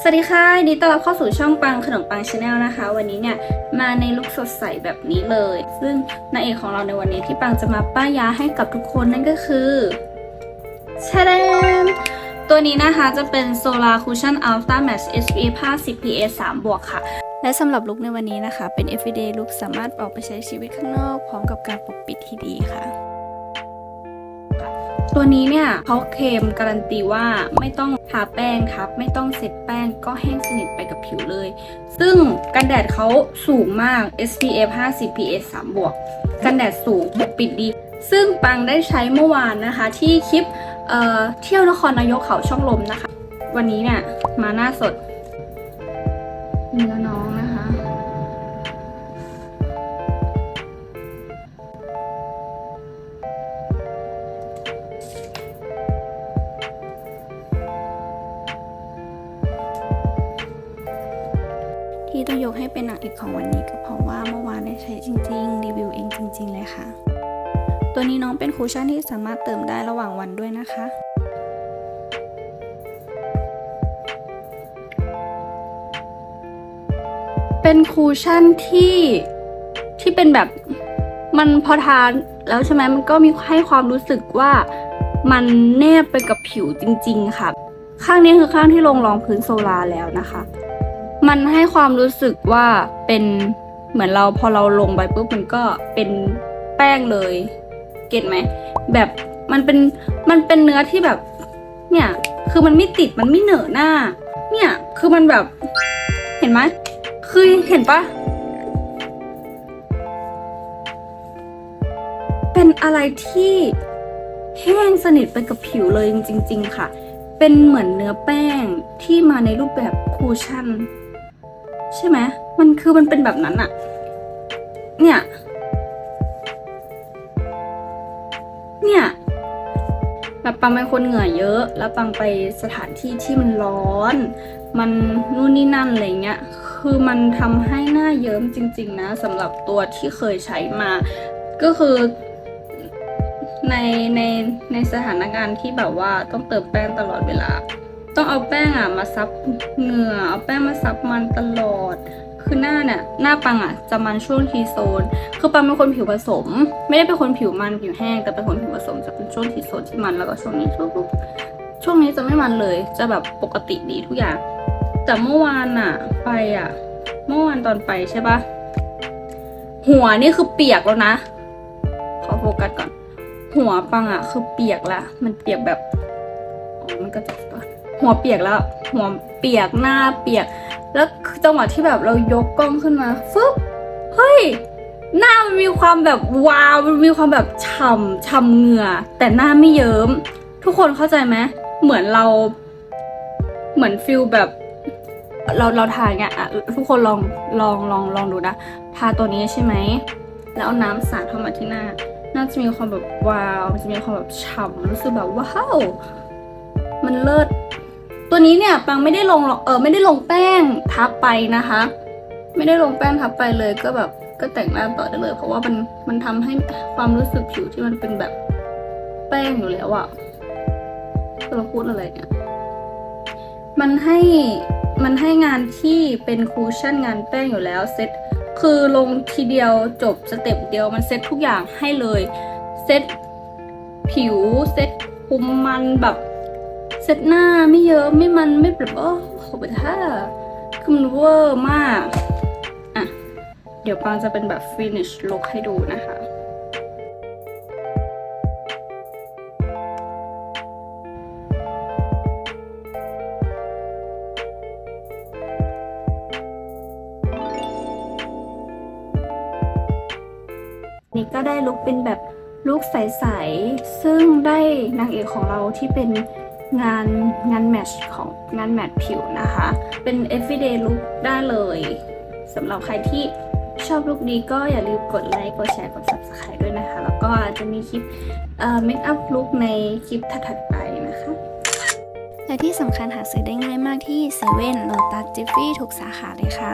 สวัสดีค่ะยินดีต้อนรับเข้าสู่ช่องปังขนมปังชาแนลนะคะ วันนี้เนี่ยมาในลุคสดใสแบบนี้เลย ซึ่งนางเอกของเราในวันนี้ที่ปังจะมาป้ายยาให้กับทุกคนนั่นก็คือชาแดมตัวนี้นะคะจะเป็น Solar Cushion Ultra Matte SPF 50 PA 3บวกค่ะ และสำหรับลุคในวันนี้นะคะ เป็น everyday look สามารถออกไปใช้ชีวิตข้างนอก พร้อมกับการปกปิดที่ดีค่ะ ตัวนี้เนี่ยเขาเคลมการันตีว่าไม่ต้องทาแป้งทับ ไม่ต้องเซ็ตแป้งก็แห้งสนิทไปกับผิวเลย ซึ่งกันแดดเขาสูงมาก SPF 50 PA 3บวกกันแดดสูงปกปิดดี ซึ่งปังได้ใช้เมื่อวานนะคะ ที่คลิปเอ่อเที่ยวนครนายกเขาช่องลมนะคะ วันนี้เนี่ยมาหน้าสดเนื้อน้องนะคะ ที่ต้องยกให้เป็นนางเอกของวันนี้ก็เพราะว่าเมื่อวานได้ใช้จริง ๆ รีวิวเองจริง ๆ เลยค่ะ ตัวนี้น้องเป็นคูชั่นที่สามารถเติมได้ระหว่างวันด้วยนะคะเป็นคูชั่นที่ที่เป็นแบบมันพอทานแล้วใช่ไหมมันก็มีให้ความรู้สึกว่ามันแนบไปกับผิวจริง ๆ ค่ะ ข้างนี้คือข้างที่ลงรองพื้นโซลาแล้วนะคะ มันให้ความรู้สึกว่าเป็นเหมือนเราพอเราลงไปปุ๊บมันก็เป็นแป้งเลย เก็ตไหมแบบมันเป็นมันเป็นเนื้อที่แบบ เนี่ยคือมันไม่ติดมันไม่เหนอะหน้า เนี่ยคือมันแบบเห็นไหมคือเห็นปะเป็นอะไรที่แห้งสนิทไปกับผิวเลยจริง ๆ ค่ะ เป็นเหมือนเนื้อแป้งที่มาในรูปแบบคูชั่น ใช่ไหมมันคือมันเป็นแบบนั้นอะเนี่ย เนี่ยแบบปังเป็นคนเหงื่อเยอะ แล้วปังไปสถานที่ที่มันร้อน มันนู่นนี่นั่นอะไรเงี้ย คือมันทำให้หน้าเยิ้มจริง ๆ นะสำหรับตัวที่เคยใช้มา ก็คือในในในสถานการณ์ที่แบบว่าต้องเติมแป้งตลอดเวลา ต้องเอาแป้งอะมาซับเหงื่อเอาแป้งมาซับมันตลอด คือหน้าเนี่ยหน้าปังอะจะมันช่วงทีโซน คือปังเป็นคนผิวผสม ไม่ได้เป็นคนผิวมันผิวแห้ง แต่เป็นคนผิวผสมจะเป็นช่วงทีโซนที่มันแล้วก็ช่วงนี้ช่วงช่วงนี้จะไม่มันเลย จะแบบปกติดีทุกอย่าง แต่เมื่อวานอะ ไปอะ เมื่อวานตอนไปใช่ปะหัวนี่คือเปียกแล้วนะ ขอโฟกัสก่อน หัวปังอะ คือเปียกละมันเปียกแบบ อ๋อ มันก็จะก่อน หัวเปียกแล้ว หัวเปียกหน้าเปียก แล้วจังหวะที่แบบเรายกกล้องขึ้นมาฟึ๊บเฮ้ยหน้ามันมีความแบบวาวมันมีความแบบฉ่ำฉ่ำเหงื่อ แต่หน้าไม่เยิ้ม ทุกคนเข้าใจไหมเหมือนเรา เหมือนฟิลแบบ เราเราทาเงี้ยอะทุกคนลองลองลองลองดูนะทาตัวนี้ใช่ไหมแล้วเอาน้ำสาดเข้ามาที่หน้า น่าจะมีความแบบว้าว มันจะมีความแบบฉ่ำรู้สึกแบบว้าว มันเลิศ ตัวนี้เนี่ยปังไม่ได้ลงหรอกเออไม่ได้ลงแป้งทับไปนะคะ ไม่ได้ลงแป้งทับไปเลยก็แบบก็แต่งหน้าต่อได้เลย เพราะว่ามันมันทำให้ความรู้สึกผิวที่มันเป็นแบบแป้งอยู่แล้วอะเราพูดอะไรเนี่ยมันให้มันให้งานที่เป็นคูชั่นงานแป้งอยู่แล้วเซ็ตคือลงทีเดียวจบสเต็ปเดียวมันเซ็ตทุกอย่างให้เลย เซ็ตผิวเซ็ตคุมมันแบบ เซตหน้าไม่เยอะไม่มันไม่แบบโอ้โหแบบท่าคือมันเวอร์มาก อะ เดี๋ยวปังจะเป็นแบบ finish look ให้ดูนะคะนี่ก็ได้ลุคเป็นแบบลุคใส ๆ ซึ่งได้นางเอกของเราที่เป็น งานงานแมทช์ของงานแมทผิวนะคะ เป็น everyday look ได้เลยสำหรับใครที่ชอบลุคนี้ก็อย่าลืมกดไลค์กดแชร์กด subscribe ด้วยนะคะ แล้วก็จะมีคลิปเอ่อ make up look ในคลิปถัดๆไปนะคะ และที่สำคัญหาซื้อได้ง่ายมากที่เซเว่นโลตัสจิฟฟี่ทุกสาขาเลยค่ะ